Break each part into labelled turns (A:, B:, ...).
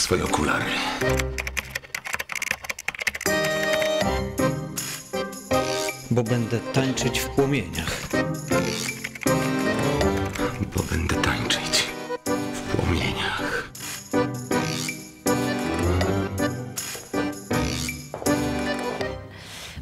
A: Swoje okulary.
B: bo będę tańczyć w płomieniach.
A: Bo będę tańczyć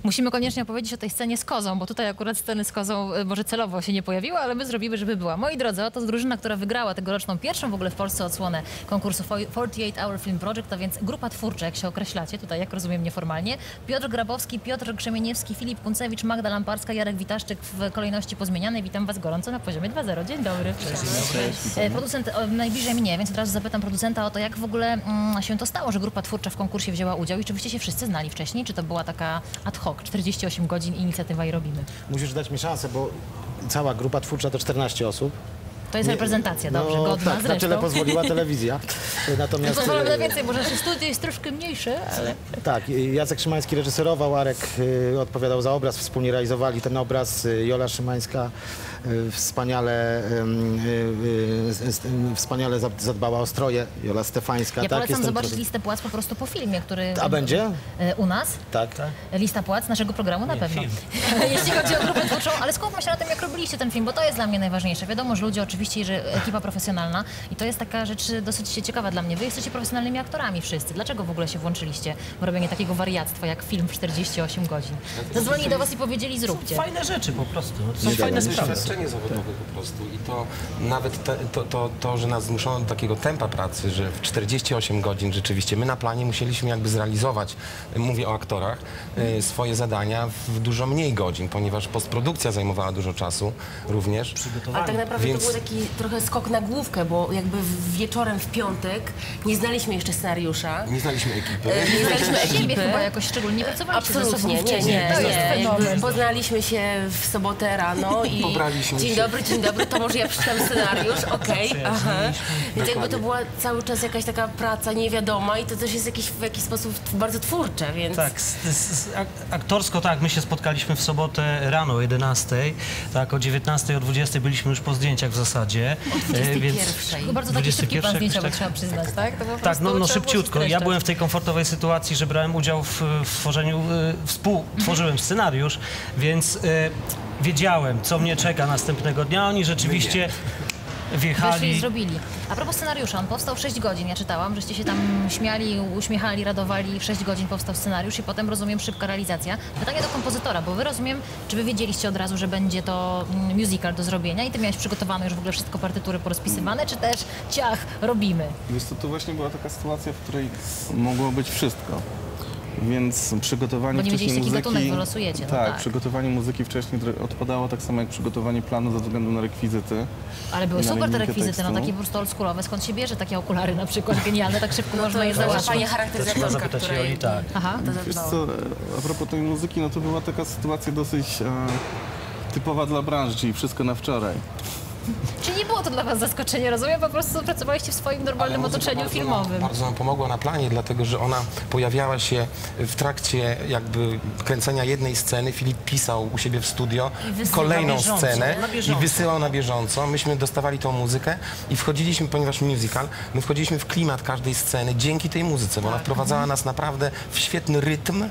C: Musimy koniecznie opowiedzieć o tej scenie z kozą, bo tutaj akurat sceny z kozą y, może celowo się nie pojawiły, ale my zrobimy, żeby była. Moi drodzy, oto drużyna, która wygrała tegoroczną pierwszą w ogóle w Polsce odsłonę konkursu Fo- 48 Hour Film Project, a więc grupa twórcza, jak się określacie, tutaj jak rozumiem nieformalnie. Piotr Grabowski, Piotr Krzemieniewski, Filip Kuncewicz, Magda Lamparska, Jarek Witaszczyk w kolejności pozmienianej. Witam was gorąco na poziomie 2.0. Dzień dobry. E, Producent o, najbliżej mnie, więc od razu zapytam producenta o to, jak w ogóle mm, się to stało, że grupa twórcza w konkursie wzięła udział i czy wyście się wszyscy znali wcześniej, czy to była taka ad hoc, 48 godzin inicjatywa i robimy?
D: Musisz dać mi szansę, bo cała grupa twórcza to 14 osób.
C: To jest reprezentacja, dobrze,
D: no,
C: godna
D: tak, na
C: zresztą.
D: tyle pozwoliła telewizja. Natomiast
C: Pozwolę na
D: e,
C: więcej, może studio jest troszkę mniejsze, ale...
D: tak, Jacek Szymański reżyserował, Arek e, odpowiadał za obraz, wspólnie realizowali ten obraz, e, Jola Szymańska wspaniale, wspaniale za- zadbała o stroje, Jola Stefańska.
C: Ja
D: tak,
C: polecam zobaczyć listę płac po prostu po filmie, który...
D: A będzie?
C: U nas?
D: Tak.
C: Lista płac naszego programu na pewno. Jeśli chodzi o grupę twórczą, ale skupmy się na tym, jak robiliście ten film, bo to jest dla mnie najważniejsze. Wiadomo, że ludzie oczywiście, że ekipa profesjonalna i to jest taka rzecz dosyć ciekawa dla mnie. Wy jesteście profesjonalnymi aktorami wszyscy. Dlaczego w ogóle się włączyliście w robienie takiego wariactwa jak film w 48 godzin? Zadzwonili do was i powiedzieli zróbcie.
E: Fajne rzeczy po prostu. To są
D: Nie
E: fajne sprawy.
A: Doświadczenie zawodowe po prostu i to nawet te, to, to, to, że nas zmuszono do takiego tempa pracy, że w 48 godzin rzeczywiście my na planie musieliśmy jakby zrealizować, mówię o aktorach, y, swoje zadania w dużo mniej godzin, ponieważ postprodukcja zajmowała dużo czasu również.
F: Ale tak naprawdę
A: Więc-
F: to taki trochę skok na główkę, bo jakby wieczorem w piątek nie znaliśmy jeszcze scenariusza.
A: Nie znaliśmy ekipy.
F: Nie znaliśmy ekipy.
C: chyba jakoś szczególnie nie pracowaliście ze sobą
F: Absolutnie, nie, nie,
C: To jest
F: nie. Jakby poznaliśmy się w sobotę rano i
A: Pobraliśmy
F: dzień dobry, dzień dobry, to może ja przeczytam scenariusz, okej, aha. Więc jakby to była cały czas jakaś taka praca niewiadoma i to też jest jakiś, w jakiś sposób bardzo twórcze, więc...
E: Tak, aktorsko tak, my się spotkaliśmy w sobotę rano o 11, tak, o 19, o 20 byliśmy już po zdjęciach w zasadzie. E,
F: 21.
C: To bardzo taki szybki pan
E: 21,
C: zdjęciowy,
E: tak.
C: trzeba przyznać, tak?
E: Tak, no, no szybciutko. Ja byłem w tej komfortowej sytuacji, że brałem udział w, w tworzeniu, e, współtworzyłem scenariusz, więc e, wiedziałem, co mnie czeka następnego dnia. Oni rzeczywiście
C: Wyszli i
E: wjechali.
C: zrobili. A propos scenariusza, on powstał 6 godzin. Ja czytałam, żeście się tam śmiali, uśmiechali, radowali. W 6 godzin powstał scenariusz i potem, rozumiem, szybka realizacja. Pytanie do kompozytora, bo wy rozumiem, czy wy wiedzieliście od razu, że będzie to mm, musical do zrobienia i ty miałeś przygotowane już w ogóle wszystko, partytury porozpisywane, czy też ciach, robimy?
G: Wiesz to właśnie była taka sytuacja, w której mogło być wszystko. Więc przygotowanie
C: Bo nie
G: wcześniej muzyki...
C: gatunek wylosujecie, no
G: tak,
C: tak.
G: przygotowanie muzyki wcześniej odpadało tak samo jak przygotowanie planu ze względu na rekwizyty.
C: Ale były super te rekwizyty, no
G: tekstu.
C: takie po prostu oldschoolowe. Skąd się bierze takie okulary na przykład? Genialne, tak szybko
F: No
C: można je załatwić.
F: pani charakteryzatorka,
E: zapytać
F: która
E: Joli, tak.
C: Aha.
F: to
G: Wiesz co, a propos tej muzyki, no to była taka sytuacja dosyć e, typowa dla branży, czyli wszystko na wczoraj.
C: Czy nie było to dla was zaskoczenie? Rozumiem, po prostu pracowaliście w swoim normalnym otoczeniu
A: bardzo
C: filmowym.
A: Nam, bardzo nam pomogła na planie, dlatego że ona pojawiała się w trakcie jakby kręcenia jednej sceny. Filip pisał u siebie w studio kolejną
E: bieżąco,
A: scenę i wysyłał na bieżąco. Myśmy dostawali tą muzykę i wchodziliśmy, ponieważ musical, my wchodziliśmy w klimat każdej sceny dzięki tej muzyce, bo ona wprowadzała nas naprawdę w świetny rytm.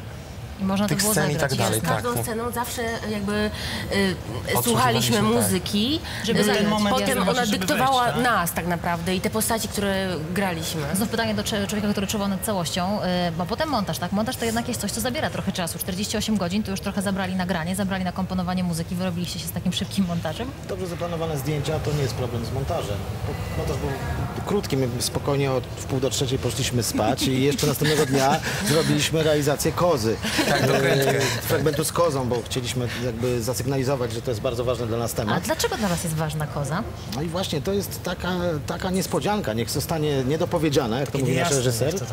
C: I można to
A: tych
C: było
A: scen i tak dalej.
F: Z każdą
A: tak.
F: sceną zawsze jakby y, słuchaliśmy
A: tak.
F: muzyki,
C: Żeby
F: y,
C: zagrać.
E: moment,
F: potem
E: żeby
F: ona
E: wejść,
F: dyktowała
E: tak?
F: nas tak naprawdę i te postaci, które graliśmy.
C: Znów pytanie do człowieka, który czuwał nad całością, yy, bo potem montaż, tak? Montaż to jednak jest coś, co zabiera trochę czasu. 48 godzin, to już trochę zabrali nagranie, zabrali na komponowanie muzyki, wyrobiliście się z takim szybkim montażem.
D: Dobrze zaplanowane zdjęcia to nie jest problem z montażem. Montaż był krótki, my spokojnie od w pół do trzeciej poszliśmy spać i jeszcze następnego dnia zrobiliśmy realizację kozy.
A: Tak, dokrętkę.
D: Fragmentu z kozą, bo chcieliśmy jakby zasygnalizować, że to jest bardzo ważny dla nas
C: A
D: temat.
C: dlaczego dla was jest ważna koza?
D: No i właśnie to jest taka, taka niespodzianka, niech zostanie niedopowiedziana, jak to mówi nasz reżyser.
E: tak.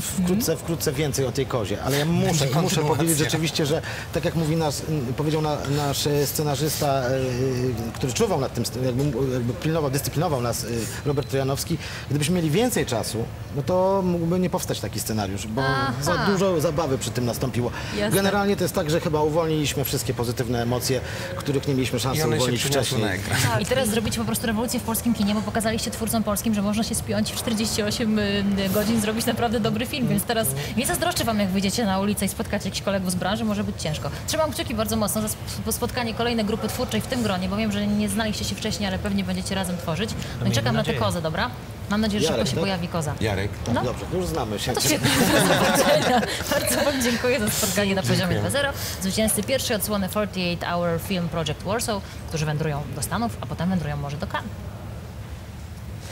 D: Wkrótce, wkrótce więcej o tej kozie, ale ja muszę, muszę powiedzieć rzeczywiście, że tak jak mówi nas, powiedział na, nasz scenarzysta, e, który czuwał nad tym, jakby, jakby pilnował, dyscyplinował nas, e, Robert Trojanowski, gdybyśmy mieli więcej czasu, no to mógłby nie powstać taki scenariusz, bo
C: Aha.
D: za dużo zabawy przy tym nastąpiło.
C: Jasne.
D: Generalnie to jest tak, że chyba uwolniliśmy wszystkie pozytywne emocje, których nie mieliśmy szansy uwolnić wcześniej.
A: na ekran.
C: I teraz zrobicie po prostu rewolucję w polskim kinie, bo pokazaliście twórcom polskim, że można się spiąć w 48 y, godzin zrobić naprawdę dobry film, więc teraz nie zazdroszczę wam, jak wyjdziecie na ulicę i spotkacie jakichś kolegów z branży, może być ciężko. Trzymam kciuki bardzo mocno za sp- spotkanie kolejnej grupy twórczej w tym gronie, bo wiem, że nie znaliście się wcześniej, ale pewnie będziecie razem tworzyć. No i czekam na tę kozę, dobra? Mam nadzieję, że szybko
D: Jarek,
C: się
D: tak?
C: pojawi koza.
A: Jarek,
C: No.
D: Dobrze, już znamy się.
C: To świetnie, do zobaczenia. Bardzo Wam dziękuję za spotkanie na poziomie 2.0. Zwycięzcy pierwszej odsłony 48 Hour Film Project Warsaw, którzy wędrują do Stanów, a potem wędrują może do Cannes.